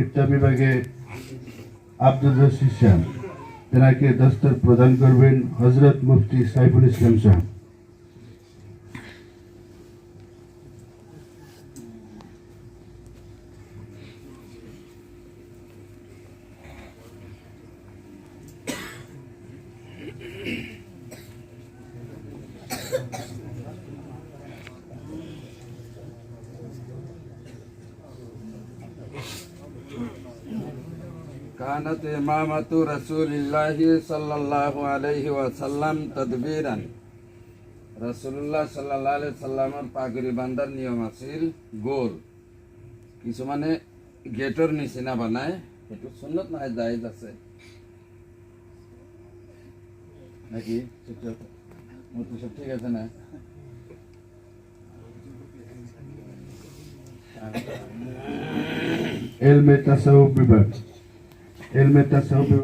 ইফতা বিভাগে আব্দুল রশিদ শাহ তেনাকে দস্তর প্রদান করবেন হজরত মুফতি সাইফুল ইসলাম শাহ। كانت إمامة رسول الله صلى الله عليه وسلم تدبيرا রসুল্লাহ সাল্লাহ সাল্লামের পাগড়ি বান্ধার নিয়ম আছিল গোল কিছুমানে গেটৰ নিচিনা বনায় সেইটো সুন্নত নহয় জায়েজ আছে নাকি মোৰতো চব ঠিক আছে না এলমে তাসাউফ বিভাগ এলমে তাসাউফ বিভাগ